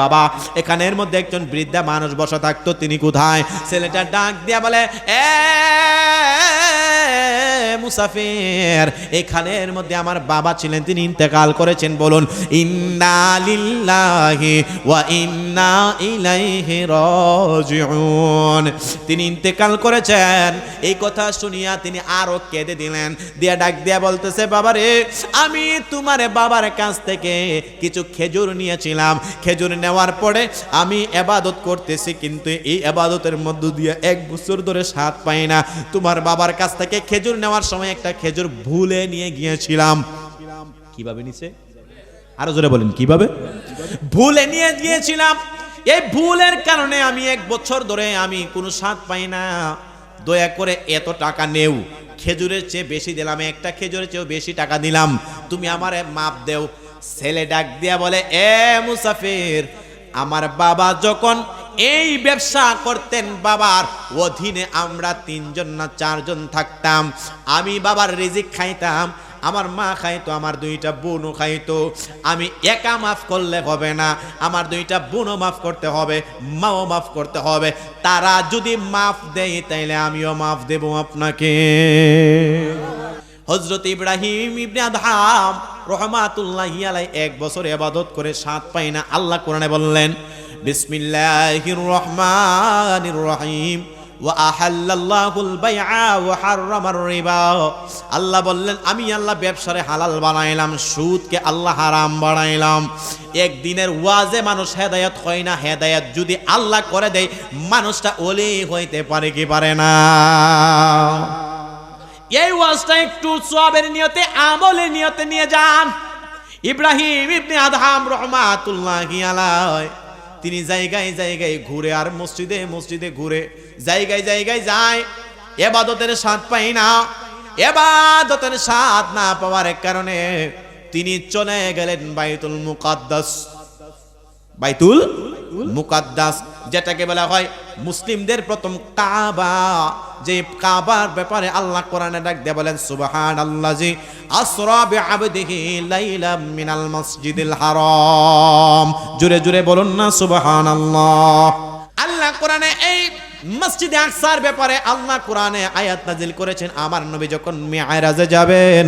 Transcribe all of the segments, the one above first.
বাবা, এখানের মধ্যে একজন বৃদ্ধা মানুষ বসা থাকতো, তিনি কোথায়? ছেলেটা ডাক দিয়া বলে, এ মুসাফির, এখানের মধ্যে আমার বাবা ছিলেন, তিনি ইন্তেকাল করেছেন, বলুন। ইন্না লিল্লাহি ওয়া ইন্না ইলাইহি রাজিউন। তিনি ইন্তেকাল করেছেন। এই কথা শুনিয়া তিনি আরও কেঁদে দিলেন। দিয়া ডাক দিয়া বলতেছে বাবা রে আমি তোমার বাবার কাছ থেকে কিছু খেজুর নিয়েছিলাম। খেজুর নেওয়ার পরে আমি এবাদত করতেছি, কিন্তু এই এবাদতের মধ্য দিয়ে এক বছর ধরে স্বাদ পাই না। তোমার বাবার কাছ থেকে খেজুর নেওয়ার সময় একটা খেজুর ভুলে নিয়ে গিয়েছিলাম। কীভাবে নিছে? আরও জোরে বলেন, কীভাবে? ভুলে নিয়ে গিয়েছিলাম। এই ভুলের কারণে আমি এক বছর ধরে আমি কোনো স্বাদ পাই না। দয়া করে এত টাকা নেও। খেজুরের চেয়ে বেশি দিলাম, একটা খেজুরের চেয়েও বেশি টাকা দিলাম। তুমি আমারে মাপ দেও। ছেলে ডাক দিয়া বলে, এ মুসাফির, আমার বাবা যখন এই ব্যবসা করতেন বাবার। অধীনে আমরা তিনজন না চারজন থাকতাম। আমি বাবার রিজিক খাইতাম, আমার মা খাইতো, আমার দুইটা বোনও খাইতো। আমি একা মাফ করলে হবে না, আমার দুইটা বোনও মাফ করতে হবে, মাও মাফ করতে হবে। তারা যদি মাফ দেয়, তাইলে আমিও মাফ দেব আপনাকে। হজরত ইব্রাহিম ইবনে আদহাম রহমাতুল্লাহ আলাই এক বছর এবাদত করে সাত পাই না। আল্লাহ কোরআনে বললেন বিসমিল্লাহির রহমানির রহিম আল্লাহ বললেন, আমি আল্লাহ ব্যবসারে হালাল বানাইলাম, সুদকে আল্লাহ হারাম বানাইলাম। একদিনের ওয়াজে মানুষ হেদায়ত হয় না, হেদায়ত যদি আল্লাহ করে দেয়, মানুষটা ওলি হইতে পারে কি পারে না? এই ওয়াজটা একটু সোয়াবের নিয়তে, আমলের নিয়তে নিয়ে যান। ইব্রাহিম ইবনে আদহাম রহমাতুল্লাহ আলায় তিনি জায়গায় জায়গায় ঘুরে আর মসজিদে মসজিদে ঘুরে, জায়গায় জায়গায় যায়। এবাদতের স্বাদ পাই না, এবাদতের স্বাদ না পাওয়ার কারণে তিনি চলে গেলেন বাইতুল মুকাদ্দাস। বাইতুল মুকাদ্দাস। যেটাকে বলা হয় মুসলিমদের প্রথম কাবা। যে কাবার ব্যাপারে আল্লাহ কোরআনে ডাক দিয়ে বলেন সুবহান আল্লাহ জি আসরা বিআবদিহি লাইলাম মিনাল মসজিদিল হারাম। জুরে জুরে বলুন না সুবহান আল্লাহ আল্লাহ কোরআনে এই মসজিদে আকসার ব্যাপারে আল্লাহ কোরআনে আয়াত নাজিল করেছেন। আমার নবী যখন মেয়েরাজে যাবেন,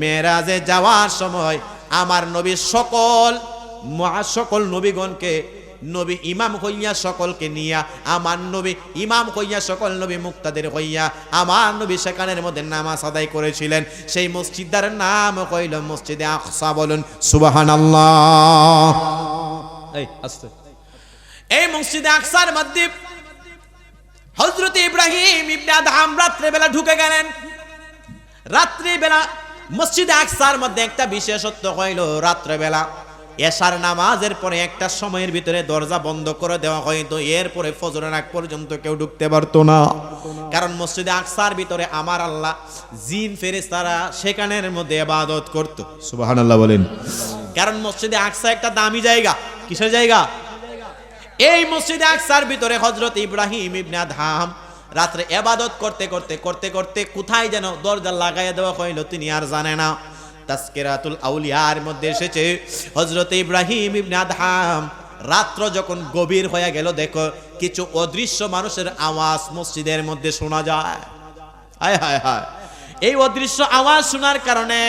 মেয়েরাজে যাওয়ার সময় আমার নবী সকল সকল নবীগণকে নবী ইমাম হইয়া সকলকে নিয়া আমার নবী ইমাম হইয়া সকল নবী মুক্তাদের হইয়া আমার নবী সেখানের মধ্যে নামাজ আদায় করেছিলেন। সেই মসজিদার নাম কইল মসজিদে আকসা বলুন সুবাহান এই মসজিদে আকসার মধ্যে হজরত ইব্রাহিম ইবনে আদহাম রাত্রেবেলা ঢুকে গেলেন। রাত্রিবেলা মসজিদে আকসার মধ্যে একটা বিশেষত্ব হইল রাত্রেবেলা। এশার নামাজের পরে একটা সময়ের ভিতরে দরজা বন্ধ করে দেওয়া হয়তো এরপরে ফজরের আগ পর্যন্ত কেউ ঢুকতে পারতো না। কারণ মসজিদে আকসার ভিতরে আমার আল্লাহ জিন ফেরেস তারা সেখানের মধ্যে ইবাদত করতো। সুবাহান আল্লাহ বলেন। কারণ মসজিদে আকসা একটা দামি জায়গা। কিসের জায়গা? এই মসজিদে আকসার ভিতরে হজরত ইব্রাহিম ইবনে আদহাম রাত্রে এবাদত করতে করতে করতে করতে কোথায় যেন দরজা লাগাইয়া দেওয়া হইল তিনি আর জানে না। তাস্কেরাতুল আউলিয়ার মধ্যে এসেছে। হজরত ইব্রাহিম ইবনে আদহাম রাত্র যখন গভীর হয়ে গেল, দেখো কিছু অদৃশ্য মানুষের আওয়াজ মসজিদের মধ্যে শোনা যায়। হায় হায় হায়। এই অদৃশ্য আওয়াজ শোনার কারণে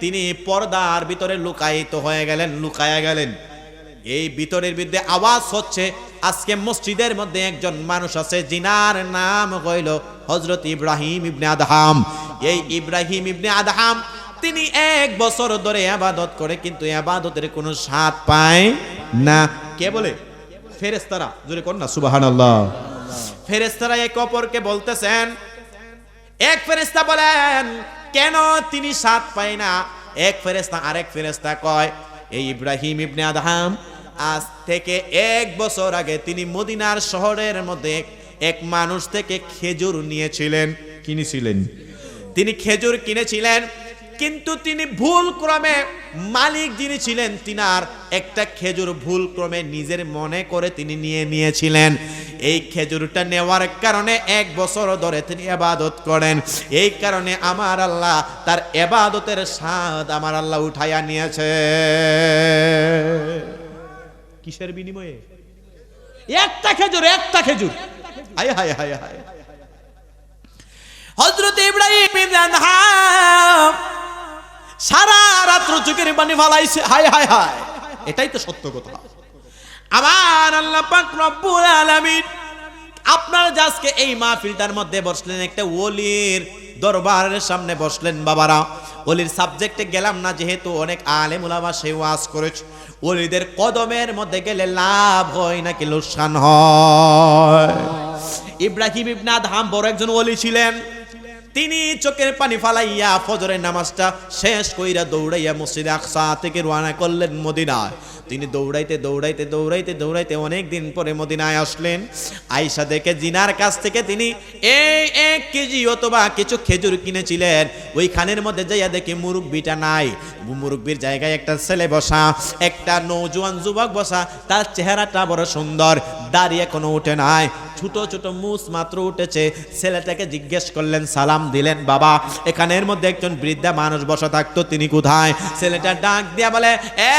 তিনি পর্দার ভিতরে লুকায়িত হয়ে গেলেন, লুকায়া গেলেন। এই ভিতরের বিরুদ্ধে আওয়াজ হচ্ছে, আজকে মসজিদের মধ্যে একজন মানুষ আছে, জিনার নাম হইল হজরত ইব্রাহিম ইবনে আদহাম। এই ইব্রাহিম ইবনে আদহাম তিনি এক বছর ধরে আবাদত করে, কিন্তু আবাদতের কোনো স্বাদ পায় না। কে বলে? ফেরেস্তারা জোরে কর না সুবাহান আল্লাহ ফেরেস্তারা এক অপরকে বলতেছেন, এক ফেরেস্তা বলেন, কেন তিনি স্বাদ পায় না? এক ফেরেস্তা আরেক ফেরেস্তা কয়, এই ইব্রাহিম ইবনে আদহাম, আজ থেকে এক বছর আগে তিনি মদিনার শহরের মধ্যে এক মানুষ থেকে খেজুর নিয়েছিলেন। কিনেছিলেন? তিনি খেজুর কিনেছিলেন কিন্তু তিনি ভুল ক্রমে মালিক যিনি ছিলেন, তিনার একটা খেজুর ভুল ক্রমে নিজের মনে করে তিনি নিয়ে নিয়েছিলেন। এই খেজুরটা নেওয়ার কারণে এক বছর ধরে তিনি এবাদত করেন। এই কারণে আমার আল্লাহ তার এবাদতের স্বাদ আমার আল্লাহ উঠাইয়া নিয়েছে। কিসের বিনিময়ে? একটা খেজুর একটা খেজুর। হায় হায় হায় হায়। হজরত ইব্রাহিম সারা রাত্র চোখের পানি ফালাইছে। হায় হায় হায়। এটাই তো সত্য কথা। আমার আল্লাহ পাক রব্বুল আলামিন আপনার আজকে এই মাহফিলটার মধ্যে বসলেন একটা ওলির দরবারের সামনে বসলেন বাবারা। ওলির সাবজেক্টে গেলাম না, যেহেতু অনেক আলেম উলামা সে ওয়াজ করেছে। ওলিদের কদমের মধ্যে গেলে লাভ হয় নাকি লোকসান হয়? ইব্রাহিম ইবনে আদহাম বড় একজন ওলি ছিলেন। তিনি চোখের পানি ফালাইয়া ফজরের নামাজটা শেষ কইরা দৌড়াইয়া মসজিদে আকসা থেকে রওনা করলেন মদিনায়। তিনি দৌড়াইতে দৌড়াইতে দৌড়াইতে দৌড়াইতে অনেক দিন পরে মদিনায় আসলেন। আয়সা দেখে জিনার কাছ থেকে তিনি এই এক কেজি অথবা কিছু খেজুর কিনেছিলেন। ওই খানের মধ্যে যাইয়া দেখি মুরব্বিটা নাই। মুরব্বির জায়গায় একটা ছেলে বসা, একটা নৌজওয়ান যুবক বসা। তার চেহারাটা বড় সুন্দর দাঁড়িয়ে কোনো উঠে নাই। ছোট ছোট মুস মাত্র উঠেছে। ছেলেটাকে জিজ্ঞেস করলেন, সালাম দিলেন বাবা এখানের মধ্যে একজন বৃদ্ধা মানুষ বসা থাকতো, তিনি কোথায়? ছেলেটা ডাক দিয়া বলে, এ,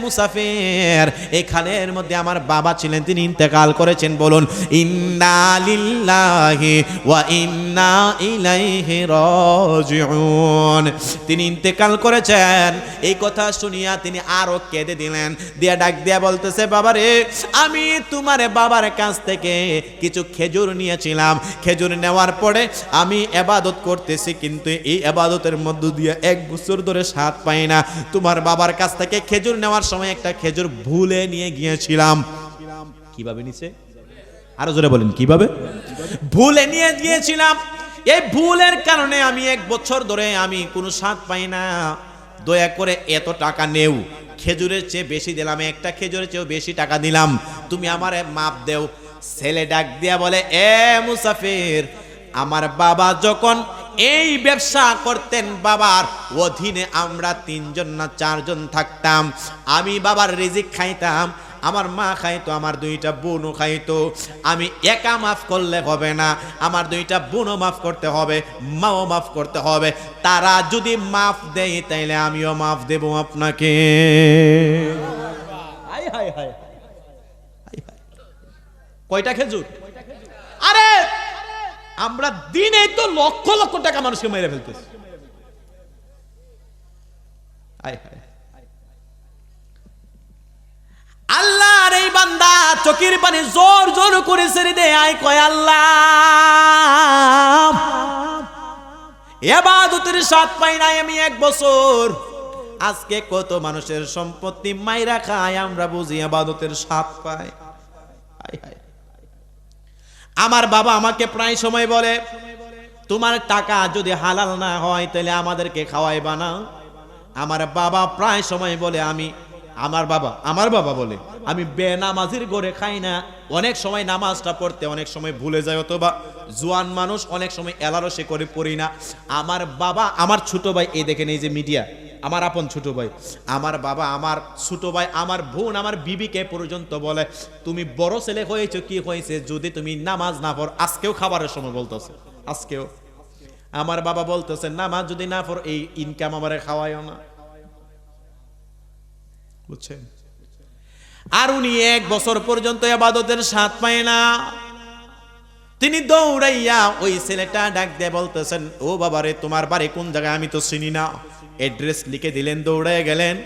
মুসাফির এখানের মধ্যে আমার বাবা ছিলেন, তিনি ইন্তেকাল করেছেন, বলুন। ইন্না লিল্লাহি ওয়া ইন্না ইলাইহি রাজিউন। তিনি ইন্তেকাল করেছেন। এই কথা শুনিয়া তিনি আরও কেঁদে দিলেন। দিয়া ডাক দিয়া বলতেছে বাবা রে আমি তোমার বাবার কাছ থেকে কিছু খেজুর নিয়েছিলাম। খেজুর নেওয়ার পরে আমি এবাদত করতেছি, কিন্তু এই এবাদতের মধ্য দিয়ে এক বছর ধরে স্বাদ পাই না। তোমার বাবার কাছ থেকে খেজুর নেওয়ার সময় একটা খেজুর ভুলে নিয়ে গিয়েছিলাম। কীভাবে নিছে? আরও জোরে বলেন, কীভাবে? ভুলে নিয়ে গিয়েছিলাম। এই ভুলের কারণে আমি এক বছর ধরে আমি কোনো স্বাদ পাই না। দয়া করে এত টাকা নেও। খেজুরের চেয়ে বেশি দিলাম, একটা খেজুরের চেয়েও বেশি টাকা দিলাম। তুমি আমার মাপ দেও। ছেলে ডাক দিয়া বলে, এ মুসাফির, আমার বাবা যখন এই ব্যবসা করতেন, বাবার অধীনে আমরা তিনজন না চারজন থাকতাম। আমি বাবার রিজিক খাইতাম আমার মা খাইতো আমার দুইটা বোনও খাইতো। আমি একা মাফ করলে হবে না আমার দুইটা বোনও মাফ করতে হবে মাও মাফ করতে হবে। তারা যদি মাফ দেয় তাইলে আমিও মাফ দেব আপনাকে। কয়টা খেজুর? আরে আমরা দিনে তো লক্ষ লক্ষ টাকা মানুষকে মেরে ফেলতেছি। আয় হায় আল্লাহর এই বান্দা চকির পানি জোর জোর করে ছেড়ে দে আয় কয় আল্লাহ। এবাদতের স্বাদ পাই নাই আমি এক বছর। আজকে কত মানুষের সম্পত্তি মাইরা খায়, আমরা বুঝি আবাদতের স্বাদ পাই। আমার বাবা আমাকে প্রায় সময় বলে, তোমার টাকা যদি হালাল না হয়, তাহলে আমাদেরকে খাওয়াই না। আমার বাবা প্রায় সময় বলে, আমি আমার বাবা আমার বাবা বলে, আমি বেনামাজির গড়ে খাই না। অনেক সময় নামাজটা পড়তে অনেক সময় ভুলে যায় অথবা জোয়ান মানুষ অনেক সময় এলারসে করে পড়ি না। আমার বাবা, আমার ছোট ভাই, এই দেখেন এই যে মিডিয়া, আমার আপন ছোট ভাই, আমার বাবা, আমার ছোট ভাই, আমার বোন, আমার বিবিকে পর্যন্ত বলে, তুমি বড় ছেলে হয়েছো, কি হয়েছে? যদি তুমি নামাজ না পড়, আজকেও খাবারের সময় বলতেছে, আজকেও। আমার বাবা বলতেছে, নামাজ যদি না পড়, এই ইনকাম আমারে খাওয়ায়ও না। বুঝছেন? আর উনি এক বছর পর্যন্ত আবাদতের স্বাদ পায় না। তিনি দৌড়াইয়া ওই ছেলেটা ডাক দিয়ে বলতেছেন, ও বাবারে, তোমার বাড়ি কোন জায়গায়? আমি তো চিনি না। অ্যাড্রেস লিখে দিলেন দৌড়ায় গেলেন।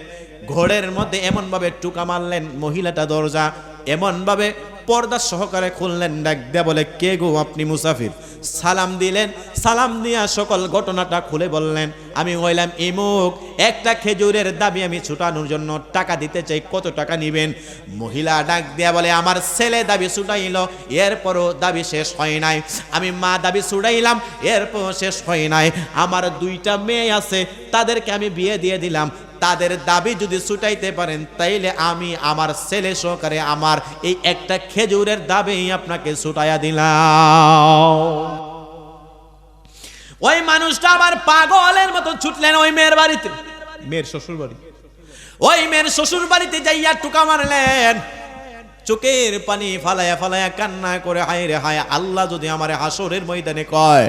ঘোড়ের মধ্যে এমন ভাবে টুকা মারলেন, মহিলাটা দরজা এমন ভাবে পর্দা সহকারে খুললেন, ডাক দিয়ে বলে, কে গো আপনি মুসাফির? সালাম দিলেন। সালাম দিয়া সকল ঘটনাটা খুলে বললেন। আমি হইলাম ইমুক একটা খেজুরের দাবি আমি ছুটানোর জন্য টাকা দিতে চাই, কত টাকা নিবেন? মহিলা ডাক দিয়া বলে, আমার ছেলে দাবি ছুটাইল, এরপরও দাবি শেষ হয় নাই। আমি মা দাবি ছুটাইলাম এরপর শেষ হয় নাই। আমার দুইটা মেয়ে আছে, তাদেরকে আমি বিয়ে দিয়ে দিলাম। তাদের দাবি যদি ছুটাইতে পারেন, তাইলে আমি আমার ছেলে সহকারে আমার এই একটা খেজুরের দাবি আপনাকে ছুটাইয়া দিলাম। ওই মানুষটা আবার পাগলের মতো ছুটলেন ওই মেয়ের বাড়িতে। মেয়ের শ্বশুর বাড়ি ওই মেয়ের শ্বশুর বাড়িতে যাইয়া টুকা মারলেন। চোখের পানি ফালায়া ফালায়া কান্না করে হায় রে হায় আল্লাহ যদি আমার হাসরের ময়দানে কয়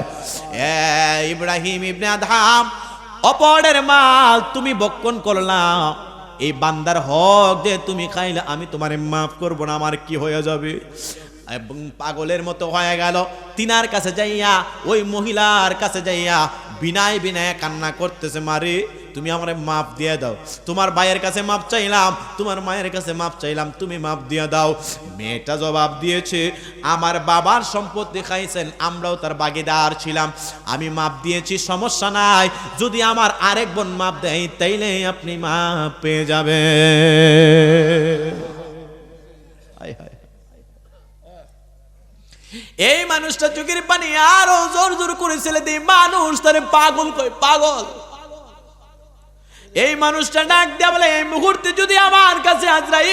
এ ইব্রাহিম ইবনে আদহাম অপরের মাল তুমি বক্ষণ করলা এই বান্দার হক যে তুমি খাইলে আমি তোমারে মাফ করব না আমার কি হয়ে যাবে? এবং পাগলের মতো হয়ে গেল। তিনার কাছে যাইয়া, ওই মহিলার কাছে যাইয়া বিনায় বিনায় কান্না করতেছে মারে তুমি আমার মাপ দিয়ে দাও। তোমার ভাইয়ের কাছে মাপ চাইলাম, তোমার মায়ের কাছে মাপ চাইলাম, তুমি মাপ দিয়ে দাও। মেয়েটা জবাব দিয়েছে, আমার বাবার সম্পত্তি খাইছেন আমরাও তার বাগিদার ছিলাম। আমি মাপ দিয়েছি, সমস্যা নাই। যদি আমার আরেক বোন মাপ দেয়, তাইলে আপনি মাপ পেয়ে যাবে এই মানুষটা চোখের পানি আরও জোর জোর করে ছেলে দিয়ে, মানুষ, তারে পাগল কই পাগল। এই মানুষটা ডাক দেয়া বলে, এই মুহূর্তে যদি আমার কাছে আজরাইল,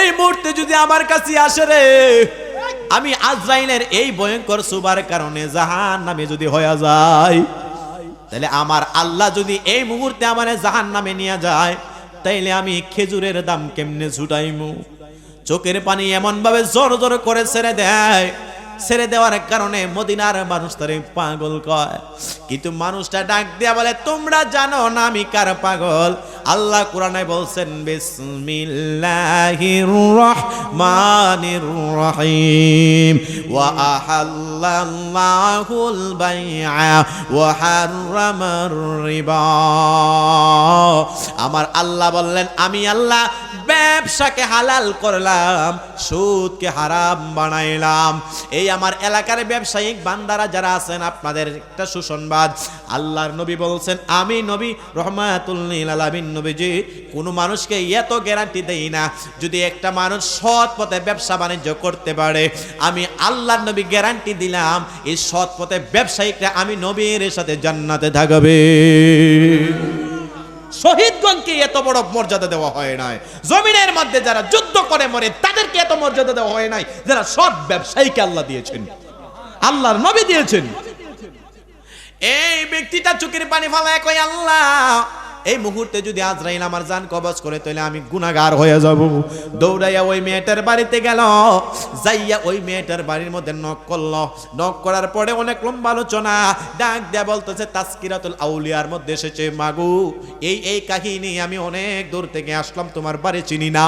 এই মুহূর্তে যদি আমার কাছে আসে রে, আমি আজরাইলের এই ভয়ঙ্কর সুবার কারণে জাহান নামে যদি হয়ে যায়, তাহলে আমার আল্লাহ যদি এই মুহূর্তে আমার জাহান নামে নিয়ে যায়, তাইলে আমি খেজুরের দাম কেমনে ছুটাইমু? চোখের পানি এমন ভাবে জোর জোর করে ছেড়ে দেয়। ছেড়ে দেওয়ার কারণে মদিনার মানুষ তারে পাগল কয়। কিন্তু মানুষটা ডাক দেয়া বলে, তোমরা জানো না আমি কার পাগল? আল্লাহ কোরআনে বলছেন, বিসমিল্লাহির রহমানির রহিম। ওয়া আহাল্লাল্লাহুল বাইআ ওয়া হাররামার রিবা। আমার আল্লাহ বললেন, আমি আল্লাহ ব্যবসাকে হালাল করলাম, সুদকে হারাম বানাইলাম। এই আমার এলাকার ব্যবসায়িক বান্দারা যারা আছেন, আপনাদের একটা সুসংবাদ। আল্লাহর নবী বলছেন, আমি নবী রহমাতুল্লিল আলামিন নবীজি, কোনো মানুষকে এত গ্যারান্টি দেই না, যদি একটা মানুষ সৎ পথে ব্যবসা বাণিজ্য করতে পারে, আমি আল্লাহর নবী গ্যারান্টি দিলাম, এই সৎ পথে ব্যবসায়িকরা আমি নবীর সাথে জান্নাতে থাকবে। শহীদগণকে এত বড় মর্যাদা দেওয়া হয় নাই। জমিনের মধ্যে যারা যুদ্ধ করে মরে, তাদেরকে এত মর্যাদা দেওয়া হয় নাই যারা সব ব্যবসায়ীকে আল্লাহ দিয়েছেন। আল্লাহর নবী দিয়েছেন। এই ব্যক্তিটা চুকির পানি ফালায় একই আল্লাহ এই মুহূর্তে যদি আজরাইল আমার জান কবজ করে, তাহলে আমি গুনাহগার হয়ে যাব। দৌড়াইয়া ওই মেয়েটার বাড়িতে গেল। যাইয়া ওই মেয়েটার বাড়ির মধ্যে নক করল। নক করার পরে অনেক লম্বা আলোচনা। ডাক দেয়া বলতেছে তাস্কিরাতুল আউলিয়ার মধ্যে এসেছে মাগু। এই এই কাহিনী আমি অনেক দূর থেকে আসলাম, তোমার বাড়ি চিনি না।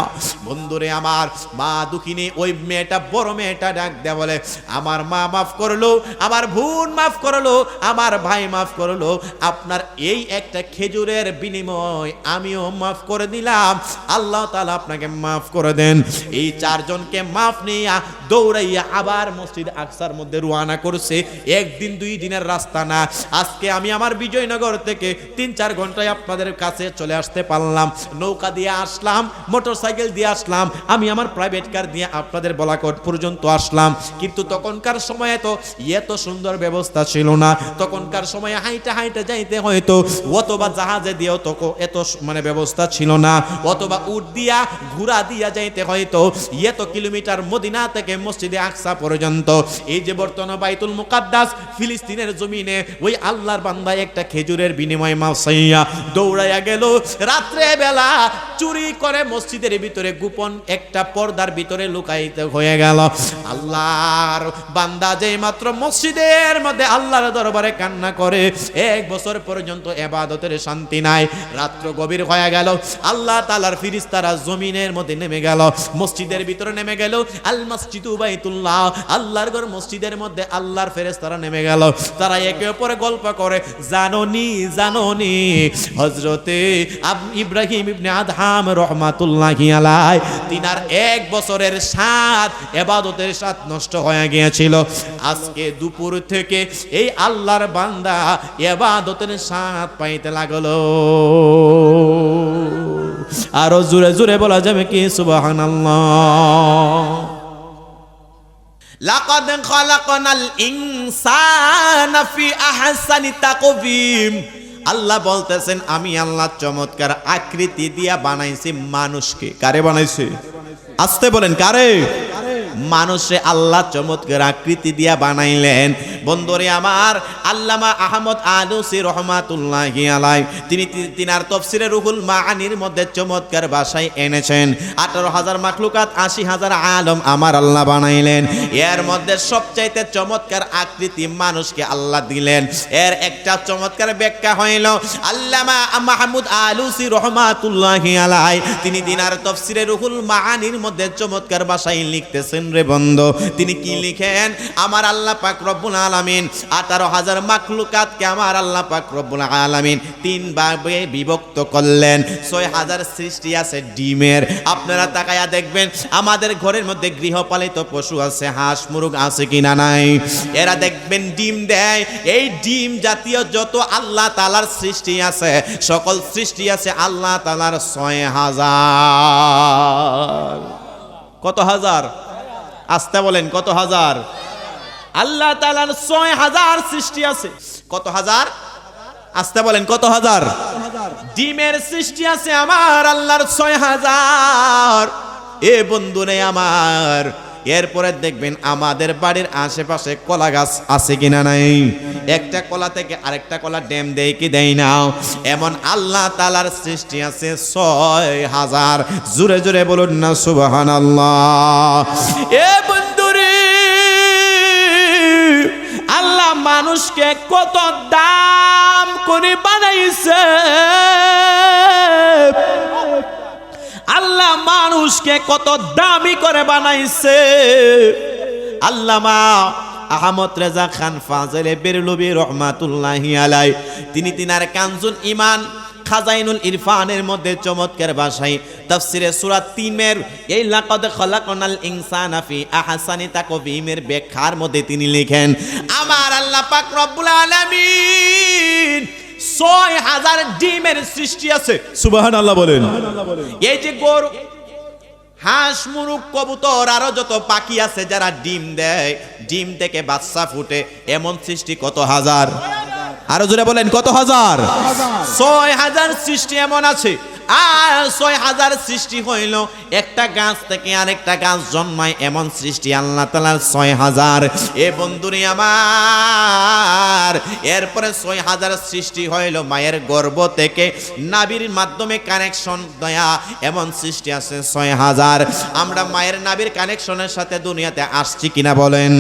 বন্ধুরে আমার, মা দুঃখিনী, ওই মেয়েটা, বড় মেয়েটা ডাক দেয়া বলে, আমার মা মাফ করল, আমার বোন মাফ করল, আমার ভাই মাফ করল, আপনার এই একটা খেজুরের বিনিময়, আমিও মাফ করে দিলাম। আল্লাহ তাআলা আপনাকে মাফ করে দেন। এই চারজনকে মাফ নিয়া দৌড়াইয়া আবার মসজিদ আকসার মধ্যে রুয়ানা করছে। একদিন, দুই দিনের রাস্তা না। আজকে আমি আমার বিজয়নগর থেকে তিন, চার ঘন্টায় আপনাদের কাছে চলে আসতে পারলাম। নৌকা দিয়ে আসলাম মোটর সাইকেল দিয়ে আসলাম। আমি আমার প্রাইভেট কার দিয়ে আপনাদের বলাকট পর্যন্ত আসলাম। কিন্তু তখনকার সময়ে তো এত সুন্দর ব্যবস্থা ছিল না। তখনকার সময়ে হাইটা হাইটা যাইতে হয়তো, অথবা জাহাজে দিয়েও তো এত মানে ব্যবস্থা ছিল না। অথবা উট দিয়া, ঘোড়া দিয়া যাইতে হয়তো, এত কিলোমিটার মদিনা থেকে মসজিদে আকসা পর্যন্ত। এই যে বর্তমান বাইতুল মুকাদ্দাস, ফিলিস্তিনের জমিনে, ওই আল্লাহর বান্দা একটা খেজুরের বিনিময় মাসাইয়া দৌড়াইয়া গেল। রাত্রে বেলা চুরি করে মসজিদের ভিতরে গোপন একটা পর্দার ভিতরে লুকাইতে হয়ে গেল। আল্লাহর বান্দা যেই মাত্র মসজিদের মধ্যে আল্লাহর দরবারে কান্না করে, এক বছর পর্যন্ত এবাদতের শান্তি নাই। রাত্র গভীর হয়ে গেল। আল্লাহ তালার ফিরিস্তারা জমিনের মধ্যে নেমে গেল। মসজিদের ভিতরে নেমে গেল। আল মসজিদ উবাইতুল্লাহ আল্লাহর ঘর মসজিদের মধ্যে আল্লাহর ফেরেস্তারা নেমে গেল। তারা একে অপরে গল্প করে জাননি জাননি হজরতে ইব্রাহিম ইবনে আদহাম রহমাতুল্লাহি আলাই তিনার এক বছরের সাত এবাদতের সাত নষ্ট হয়ে গিয়েছিল। আজকে দুপুর থেকে এই আল্লাহর বান্দা এবাদতের সাত পাইতে লাগল। আরও জুড়ে জুড়ে বলা যাবে কি? সুবহানাল্লাহ। লাকাদ খালাকনাল ইনসানা ফি আহসানি তাকবীম আল্লাহ বলতেছেন, আমি আল্লাহ চমৎকার আকৃতি দিয়া বানাইছি মানুষকে। কারে বানাইছে? আসতে বলেন, কারে? মানুষে আল্লাহ চমৎকার আকৃতি দিয়া বানাইলেন। বন্ধুরে আমার, আল্লামা আহমদ আলুসি রহমাতুল্লাহ আলাই তিনি তিনার তফসিরে রুহুল মাআনির মধ্যে চমৎকার ভাষায় এনেছেন। আঠারো হাজার মাখলুকাত, আশি হাজার আলম আমার আল্লাহ বানাইলেন। এর মধ্যে সবচাইতে চমৎকার আকৃতি মানুষকে আল্লাহ দিলেন। এর একটা চমৎকার ব্যাখ্যা হইল, আল্লামা মাহমুদ আলুসি রহমাতুল্লাহ আলাই তিনি দিনার তফসিরে রুহুল মাআনির মধ্যে চমৎকার ভাষায় লিখতেছেন রে বন্ধ, তিনি কি লিখেন? আমার আল্লাহ পাক রব্বুল আলামিন, আঠারো হাজার মাখলুকাতকে আমার আল্লাহ পাক রব্বুল আলামিন তিন ভাগে বিভক্ত করলেন। ছয় হাজার সৃষ্টি আছে ডিমের। আপনারা তাকায়া দেখবেন, আমাদের ঘরের মধ্যে গৃহপালিত পশু আছে, হাঁস, মুরগ আছে কিনা নাই? এরা দেখবেন ডিম দেয়। এই ডিম জাতীয় যত আল্লাহ তালার সৃষ্টি আছে, সকল সৃষ্টি আছে আল্লাহ তালার ছয় হাজার। কত হাজার? আসতে বলেন, কত হাজার? আল্লাহ তালার ছয় হাজার সৃষ্টি আছে। কত হাজার? আস্তে বলেন, কত হাজার? ডিমের সৃষ্টি আছে আমার, আল্লাহর ছয় হাজার। এ বন্ধু নেই আমার এরপরে দেখবেন আমাদের বাড়ির আশেপাশে কলা গাছ আছে কিনা নাই? একটা কলা থেকে আরেকটা কলা ড্যাম দেয় কি দেয় না? এমন আল্লাহ তালার সৃষ্টি আছে ছয় হাজার। জুড়ে জুড়ে বলুন না সুবাহান আল্লাহ এ বন্ধুরে, আল্লাহ মানুষকে কত দাম করে বানাইছে। আল্লাহ মানুষকে কত দামি করে বানাইছে। আল্লামা আহমদ রেজা খান ফাজলে বেরলবি রহমাতুল্লাহি আলাই তিনি তিনার কানজুল ইমান খাজাইনুল ইরফানের মধ্যে চমৎকার ভাষায় তাফসিরে সূরা তিনের এই লাকাদ খালাকনাল ইনসানা ফি আহসানি তাকবীমের ব্যাখ্যার মধ্যে তিনি লিখেন, আমার আল্লাহ পাক রব্বুল আলামিন ছয় হাজার ডিমের সৃষ্টি আছে। সুবাহান আল্লাহ বলেন। এই যে গরু হাঁস মুরুক কবুতর আরও যত পাখি আছে যারা ডিম দেয় ডিম থেকে বাচ্চা ফুটে এমন সৃষ্টি কত হাজার? আরও জোরে বলেন কত হাজার? ছয় হাজার সৃষ্টি এমন আছে। আর ছয় হাজার সৃষ্টি হইল। একটা গাছ থেকে আরেকটা গাছ জন্মায়, এমন সৃষ্টি আল্লাহ তালার ছয় হাজার। এ বন্ধুরি আমার, এরপরে ছয় হাজার সৃষ্টি হইল মায়ের গর্ভ থেকে। নাবির মাধ্যমে কানেকশন দয়া, এমন সৃষ্টি আছে ছয় হাজার। আমরা মায়ের নাবির কানেকশনের সাথে দুনিয়াতে আসছি কিনা বলেন।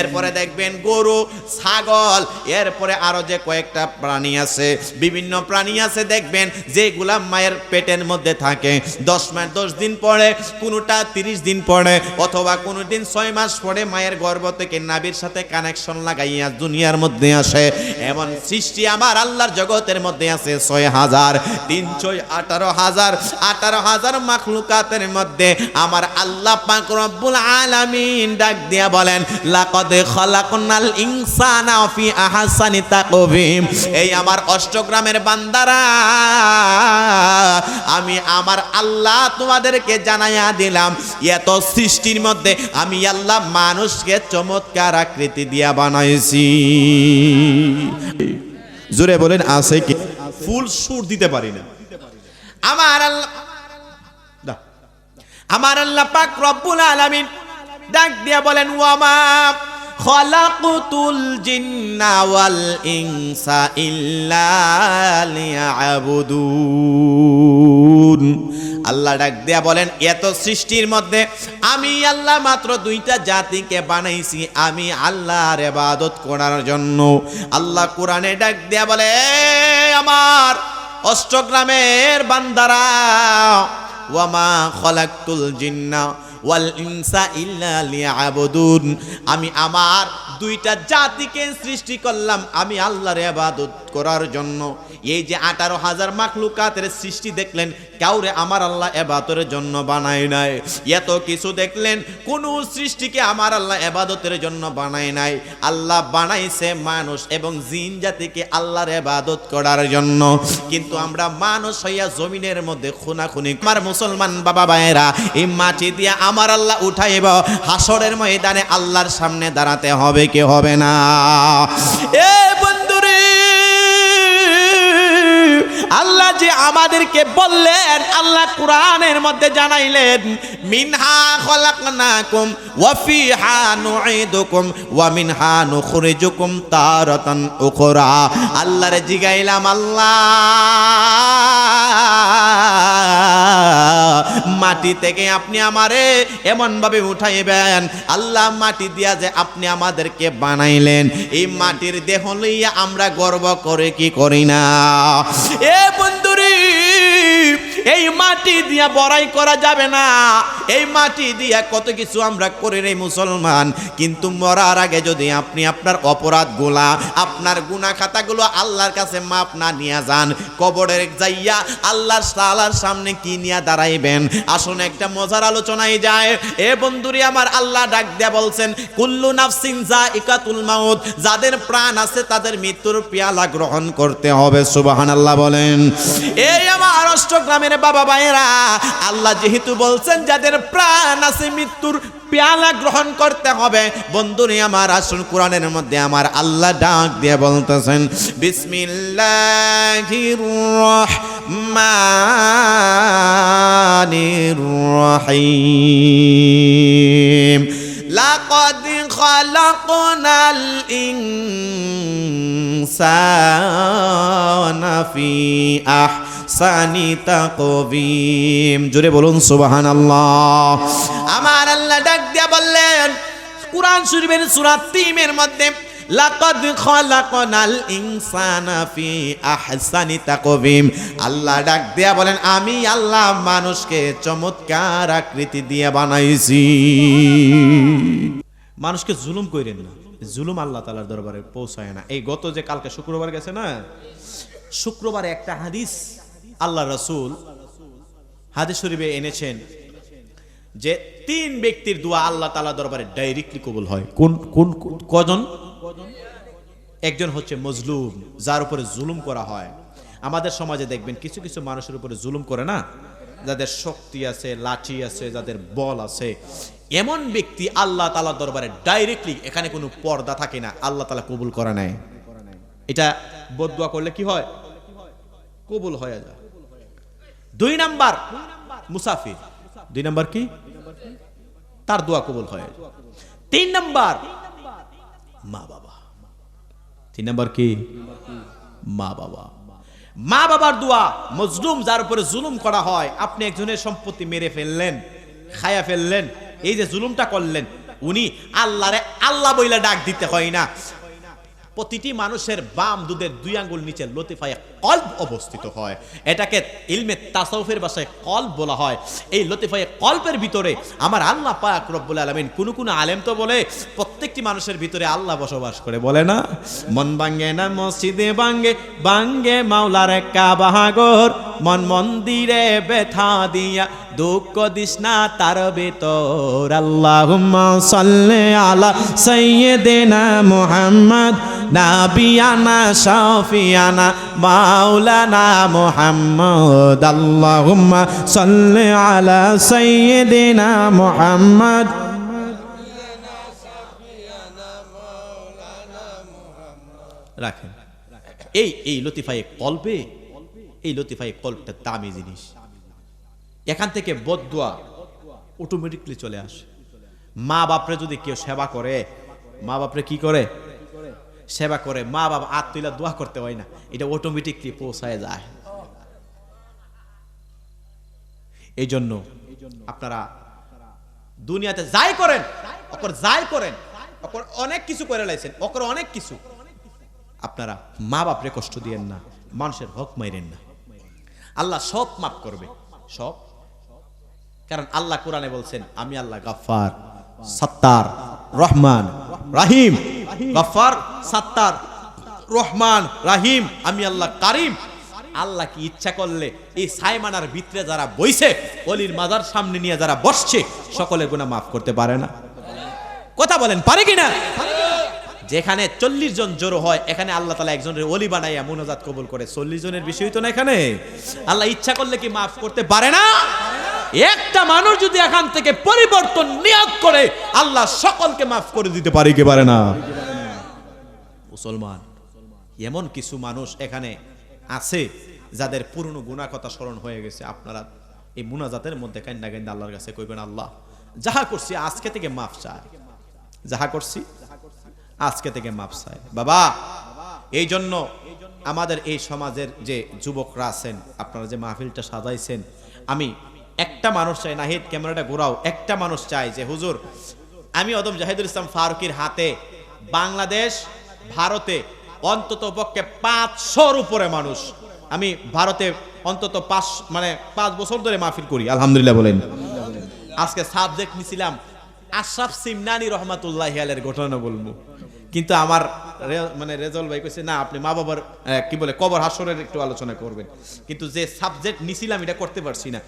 এরপরে দেখবেন গরু, ছাগল, এরপরে আরও যে কয়েকটা প্রাণী আছে, বিভিন্ন প্রাণী আছে, দেখবেন যেগুলা মায়ের পেটের মধ্যে থাকে। দশ মাস, দশ দিন পরে, কোনোটা তিরিশ দিন পরে, অথবা কোনো দিন ছয় মাস পরে মায়ের গর্ভ থেকে নাবির সাথে কানেকশন লাগাইয়া দুনিয়ার মধ্যে আসে। এমন সৃষ্টি আমার আল্লাহর জগতের মধ্যে আছে ছয় হাজার, তিনশো আঠারো হাজার আঠারো হাজার মাখলুকাতের মধ্যে। আমার আল্লাহ পাক রব্বুল আলামিন ডাক দিয়া বলেন, লাকাদ খালাকনাল ইনসানা ফি আহসানি তাকবীম এই আমার অষ্টগ্রামের বান্দারা আমি আমার আল্লাহ তোমাদেরকে জানাইয়া দিলাম। এত সৃষ্টির মধ্যে আমি আল্লাহ মানুষকে চমৎকার আকৃতি দিয়া বানাইছি। জোরে বলেন, আছে কি? ফুল সুর দিতে পারি না। আমার আল্লাহ আমার আল্লাহ পাক রব্বুল আলামিন ডাক দিয়া বলেন ওয়ামা খলাকুতুল জিন্না ওয়াল ইনসা ইল্লা আল্লাহ ডাক দিয়া বলেন, এত সৃষ্টির মধ্যে আমি আল্লাহ মাত্র দুইটা জাতিকে বানাইছি, আমি আল্লাহর ইবাদত করার জন্য। আল্লাহ কোরআনে ডাক দিয়া বলে আমার অষ্টগ্রামের বান্দারা ওয়ামা খলাকতুল জিন্না ইনসা আমি আমার দুইটা জাতিকে সৃষ্টি করলাম, আমি আল্লাহর ইবাদত করার জন্য। এই যে আঠারো হাজার মাখলুকাতের সৃষ্টি দেখলেন, কাউরে আমার আল্লাহ এবাদতের জন্য বানায় নাই। এত কিছু দেখলেন, কোন সৃষ্টিকে আমার আল্লাহ এবাদতের জন্য বানায় নাই। আল্লাহ বানাইছে মানুষ এবং জিন জাতিকে আল্লাহর এবাদত করার জন্য। কিন্তু আমরা মানুষ হইয়া জমিনের মধ্যে খুনাখুনি, আমার মুসলমান বাবা ভাইয়েরা এই মাটি দিয়ে আমার আল্লাহ উঠাইব। হাসরের ময়দানে আল্লাহর সামনে দাঁড়াতে হবে কি হবে না? এ বন্ধুরে, আল্লাহ যে আমাদেরকে বললেন, আল্লাহ কোরআনের মধ্যে জানাইলেন, মিনহা খলাকনাকুম ওয়া ফিহা নুঈদুকুম ওয়া মিনহা নুখরিজুকুম তারাতান উখরা। আল্লাহরে জিগাইলাম, আল্লাহ মাটি থেকে আপনি আমারে এমন ভাবে উঠাইবেন। আল্লাহ মাটি দিয়া যে আপনি আমাদেরকে বানাইলেন, এই মাটির দেহ লইয়া আমরা গর্ব করে কি করি না? এ বন্ধুরি এই মাটি দিয়া বড়াই করা যাবে না। এই মাটি দিয়া কত কিছু আমরা করি রে মুসলমান। কিন্তু মরার আগে যদি আপনি আপনার অপরাধগুলা আপনার গুনা খাতাগুলো আল্লাহর কাছে মাপ না নিয়ে যান কবরের যাইয়া আল্লাহর সালার সামনে কি নিয়ে দাঁড়াইবেন? আসুন একটা মজার আলোচনায় যায় এ বন্ধুরি আমার আল্লাহ ডাক দেয়া বলছেন, কুল্লু নাফসিন ইকাতুল মাউত, যাদের প্রাণ আছে তাদের মৃত্যুর পেয়ালা গ্রহণ করতে হবে। সুবহানাল্লাহ বলেন। এই আমার অষ্টগ্রামের বাবা ভাইয়েরা, আল্লাহ যেহেতু বলছেন যাদের প্রাণ আছে মৃত্যুর পেয়ালা গ্রহণ করতে হবে বন্ধুরে আমার, আসুন কোরআনের মধ্যে আমার আল্লাহ ডাক দিয়ে বলতেছেন, বিসমিল্লাহির রহমানির রহিম। খালাকনাল ইনসানা ফি আহসানি তাকবীম জোরে বলুন, সুবহানাল্লাহ। আমার আল্লাহ ডাক দিয়া বললেন, কুরআন শরীফের সূরা তিমের মধ্যে, লাকাদ খালাকনাল ইনসানা ফি আহসানি তাকবীম আল্লাহ ডাক দিয়া বলেন, আমি আল্লাহ মানুষকে চমৎকার আকৃতি দিয়ে বানাইছি। মানুষকে জুলুম কইরেন না। জুলুম আল্লাহ তালার দরবারে পৌঁছায় না। এই গত যে কালকে শুক্রবার গেছে না, শুক্রবারে একটা হাদিস আল্লাহ রসুল হাদিস শরীফে এনেছেন যে তিন ব্যক্তির দোয়া আল্লাহ তালা দরবারে ডাইরেক্টলি কবুল হয়। কোন কোন, কজন? একজন হচ্ছে মজলুম, যার উপরে জুলুম করা হয়। আমাদের সমাজে দেখবেন কিছু কিছু মানুষের উপরে জুলুম করে না? যাদের শক্তি আছে, লাঠি আছে, যাদের বল আছে। এমন ব্যক্তি আল্লাহ তালা দরবারে ডাইরেক্টলি এখানে কোনো পর্দা থাকে না, আল্লাহ তালা কবুল করা নেয়। এটা বদুয়া করলে কি হয়? কবুল হয়ে যায়। দুই নাম্বার মুসাফির। দুই নাম্বার কি? তার দোয়া কবুল হয়। তিন নাম্বার মা বাবা। তিন নাম্বার কি? মা বাবা। মা বাবার দোয়া মজলুম, যার উপরে জুলুম করা হয়, আপনি একজনের সম্পত্তি মেরে ফেললেন, খায়া ফেললেন, এই যে জুলুমটা করলেন, উনি আল্লাহরে আল্লাহ বইলা ডাক দিতে হয় না। প্রতিটি মানুষের বাম দুধের দুই আঙ্গুল নিচে লতিফায় কল্প অবস্থিত হয়। এটাকে ইলমে তাসাউফের বাসায় কল্প বলা হয়। এই লতিফায় কল্পের ভিতরে আমার আল্লাহ পাক রব্বুল আলামিন কোন কোন আলেম তো বলে, প্রত্যেকটি মানুষের ভিতরে আল্লাহ বসবাস করে, বলে না? মন বাঙ্গে না মসজিদে বাঙ্গে ভাঙ্গে মাওলার কাবাগর মন মন্দিরে ব্যথা দিয়া দুঃখ দিস না তার ভেতর। আল্লাহুম্মা সাল্লি আলা সাইয়্যিদিনা মুহাম্মদ। নাবিয়ানা, শাফিয়ানা মাওলানা মুহাম্মদ, আল্লাহুম্মা সাল্লি আলা সাইয়্যিদিনা মুহাম্মদ। রাখেন। এই এই লতিফায়ে কল্পে এই লতিফায়ে কল্পটা দামি জিনিস। এখান থেকে বদুয়া অটোমেটিকলি চলে আসে। মা বাপরে যদি কেউ সেবা করে মা বাপরে কি করে? সেবা করে, মা বাবা আত তুইলা দোয়া করতে হয় না। এটা অটোমেটিকলি পৌঁছায় যায়। এই জন্য আপনারা দুনিয়াতে যাই করেন, অকর যাই করেন, অকর অনেক কিছু করে লাইছেন, অকর অনেক কিছু। আপনারা মা বাপরে কষ্ট দিয়েন না, মানুষের হক মাইরেন না। আল্লাহ সব মাফ করবে, সব। কারণ আল্লাহ কোরআনে বলছেন, আমি আল্লাহ গাফার সাত্তার, রহমান, রাহিম। গাফার সাত্তার, রহমান, রাহিম, আমি আল্লাহ কারিম। আল্লাহ কি ইচ্ছা করলে এই সাইমানার ভিতরে যারা বইছে, অলির মাজার সামনে নিয়ে যারা বসছে, সকলের গুণা মাফ করতে পারে না। কথা বলেন, পারে কিনা? যেখানে চল্লিশ জন জড়ো হয়, এখানে আল্লাহ তালা একজনের অলি বানাইয়া মনোজাত কবুল করে। চল্লিশ জনের বিষয় তো না এখানে? আল্লাহ ইচ্ছা করলে কি মাফ করতে পারে না? একটা মানুষ যদি এখান থেকে পরিবর্তন নিয়োগ করে, আল্লাহ সকলকে মাফ করে দিতে পারে কি পারে না? মুসলমান। এমন কিছু মানুষ এখানে আছে যাদের পুরনো গুণা কথা স্মরণ হয়ে গেছে। আপনারা এই মুনাজাতের মধ্যে কান্না কান্দা আল্লাহর কাছে কইবেন, আল্লাহ, যাহা করছি আজকে থেকে মাফ চায় যাহা করছি আজকে থেকে মাপ চায় বাবা এই জন্য আমাদের এই সমাজের যে যুবকরা আছেন, আপনারা যে মাহফিলটা সাজাইছেন, আমি একটা মানুষ চাই, নাহিদ, ক্যামেরাটা ঘোরাও। একটা মানুষ চাই যে, হুজুর, আমি অদম জাহিদুল ইসলাম ফারুকির হাতে বাংলাদেশ ভারতে অন্তত পক্ষে পাঁচশোর উপরে মানুষ। আমি ভারতে অন্তত পাঁচ মানে পাঁচ বছর ধরে মাহফিল করি, আলহামদুলিল্লাহ বলেন। আজকে সাবজেক্ট নিছিলাম আশরাফ সিমনানি রহমাতুল্লাহ আলের ঘটনা বলব। কিন্তু আমার মানে রেজল ভাই কইছে, না, আপনি মা বাবার কি বলে, কবর হাসরের একটু আলোচনা করবেন। কিন্তু যে সাবজেক্ট নিছিলাম, এটা করতে পারছি না।